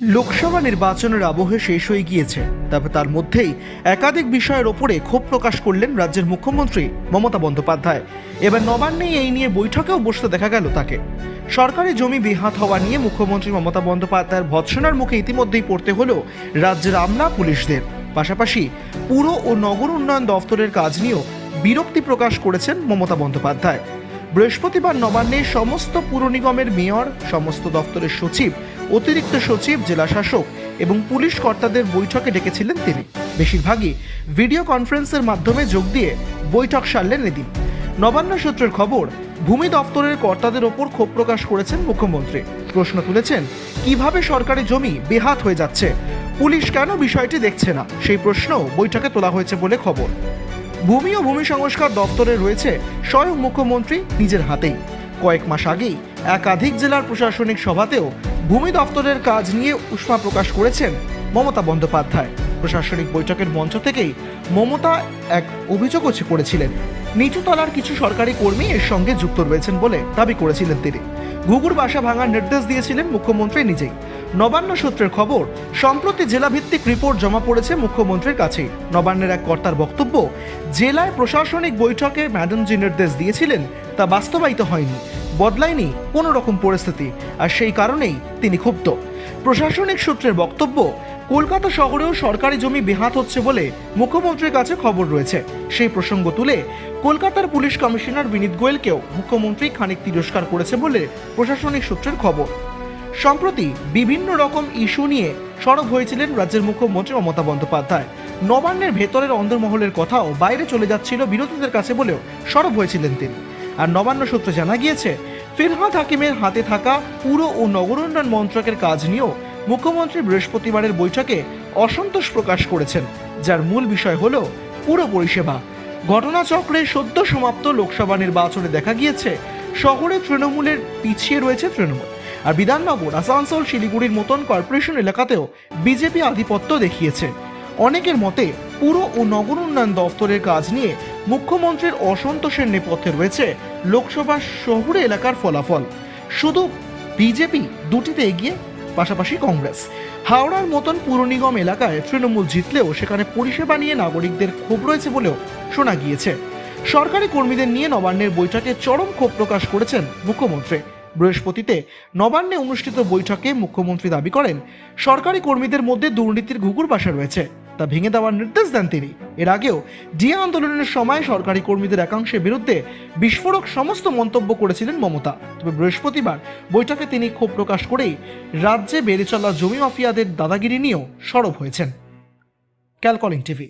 লোকসভা নির্বাচনের আবহে শেষ হয়ে গিয়েছে, তবে তার মধ্যেই একাধিক বিষয়ের ওপরে ক্ষোভ প্রকাশ করলেন রাজ্যের মুখ্যমন্ত্রী মমতা বন্দ্যোপাধ্যায়। এবার নবান্নে এই নিয়ে বৈঠকেও বসতে দেখা গেল তাকে। সরকারি জমি বেহাত হওয়া নিয়ে মুখ্যমন্ত্রী মমতা বন্দ্যোপাধ্যায়ের ভৎসনার মুখে ইতিমধ্যেই পড়তে হলো রাজ্যের আমলা পুলিশদের। পাশাপাশি পুর ও নগর উন্নয়ন দফতরের কাজ নিয়েও বিরক্তি প্রকাশ করেছেন মমতা বন্দ্যোপাধ্যায়। বৃহস্পতিবার নবান্নে সমস্ত পুর নিগমের মেয়র, সমস্ত দফতরের সচিব অতিরিক্ত সচিব, জেলা শাসক এবং পুলিশ কর্তাদের বৈঠকে ডেকেছিলেন তিনি। বেশিরভাগই ভিডিও কনফারেন্সের মাধ্যমে যোগ দিয়ে বৈঠক সারলেন এদিন। নবান্ন সূত্রের খবর, ভূমি দপ্তরের কর্তাদের ওপর ক্ষোভ প্রকাশ করেছেন মুখ্যমন্ত্রী। প্রশ্ন তুলেছেন, কীভাবে সরকারি জমি বেহাত হয়ে যাচ্ছে? পুলিশ কেন বিষয়টি দেখছে না? সেই প্রশ্ন বৈঠকে তোলা হয়েছে বলে খবর। ভূমি ও ভূমি সংস্কার দপ্তরে রয়েছে স্বয়ং মুখ্যমন্ত্রী নিজের হাতেই। কয়েক মাস আগেই একাধিক জেলার প্রশাসনিক সভাতেও ভূমি দফতরের কাজ নিয়ে উষ্মা প্রকাশ করেছেন মমতা বন্দ্যোপাধ্যায়। প্রশাসনিক বৈঠকের মঞ্চ থেকেই মমতা এক অভিযোগও করেছিলেন। নিচু তলার কিছু সরকারি কর্মী এর সঙ্গে যুক্ত রয়েছেন বলে দাবি করেছিলেন তিনি। ঘুঘুর বাসা ভাঙার নির্দেশ দিয়েছিলেন মুখ্যমন্ত্রী নিজেই। নবান্ন সূত্রের খবর, সম্প্রতি জেলাভিত্তিক রিপোর্ট জমা পড়েছে মুখ্যমন্ত্রীর কাছে নবান্নের এক কর্তার বক্তব্য, জেলায় প্রশাসনিক বৈঠকে ম্যাডাম যে নির্দেশ দিয়েছিলেন, তা বাস্তবায়িত হয়নি, বদলায়নি কোনো রকম পরিস্থিতি, আর সেই কারণেই তিনি ক্ষুব্ধ। প্রশাসনিক সূত্রের বক্তব্য, কলকাতা শহরেও সরকারি জমি বেহাত হচ্ছে বলে মুখ্যমন্ত্রীর কাছে খবর রয়েছে। সেই প্রসঙ্গ তুলে কলকাতার পুলিশ কমিশনার বিনীত গোয়েলকেও মুখ্যমন্ত্রী খানিক তিরস্কার করেছে বলে প্রশাসনিক সূত্রের খবর। সম্প্রতি বিভিন্ন রকম ইস্যু নিয়ে সরব হয়েছিলেন রাজ্যের মুখ্যমন্ত্রী মমতা বন্দ্যোপাধ্যায়। নবান্নের ভেতরের অন্দরমহলের কথাও বাইরে চলে যাচ্ছিল বিরোধীদের কাছে বলেও সরব হয়েছিলেন তিনি। আর নবান্ন সূত্রে জানা গিয়েছে ফিরহাদ হাকিমের হাতে থাকা পুর ও নগর উন্নয়ন মন্ত্রকের কাজ নিয়েও মুখ্যমন্ত্রী বৃহস্পতিবারের বৈঠকে অসন্তোষ প্রকাশ করেছেন, যার মূল বিষয় হল পুরো পরিষেবা। ঘটনাচক্রে সদ্য সমাপ্ত লোকসভা নির্বাচনে দেখা গিয়েছে, শহরে তৃণমূলের পিছিয়ে রয়েছে তৃণমূল। আর বিধাননগর, আসানসোল, শিলিগুড়ির মতন কর্পোরেশন এলাকাতেও বিজেপি আধিপত্য দেখিয়েছে। অনেকের মতে পুর ও নগর উন্নয়ন দফতরের কাজ নিয়ে মুখ্যমন্ত্রীর অসন্তোষের নেপথ্যে রয়েছে লোকসভা শহুরে এলাকার ফলাফল। শুধু বিজেপি দুটিতে এগিয়ে, পাশাপাশি কংগ্রেস। হাওড়ার মতন পুর নিগম এলাকায় তৃণমূল জিতলেও সেখানে পরিষেবা নিয়ে নাগরিকদের ক্ষোভ রয়েছে বলেও শোনা গিয়েছে। সরকারি কর্মীদের নিয়ে নবান্নের বৈঠকে চরম ক্ষোভ প্রকাশ করেছেন মুখ্যমন্ত্রী। বৃহস্পতিতে নবান্নে অনুষ্ঠিত বৈঠকে মুখ্যমন্ত্রী দাবি করেন, সরকারি কর্মীদের মধ্যে দুর্নীতির ঘুঘুর বাসা রয়েছে। তা ভেঙে দেওয়ার নির্দেশ দেন তিনি। এর আগেও জিয়া আন্দোলনের সময় সরকারি কর্মীদের একাংশের বিরুদ্ধে বিস্ফোরক সমস্ত মন্তব্য করেছিলেন মমতা। তবে বৃহস্পতিবার বৈঠকে তিনি ক্ষোভ প্রকাশ করেই রাজ্যে বেড়ে চলা জমি মাফিয়াদের দাদাগিরি নিয়েও সরব হয়েছেন। ক্যালকলিং টিভি।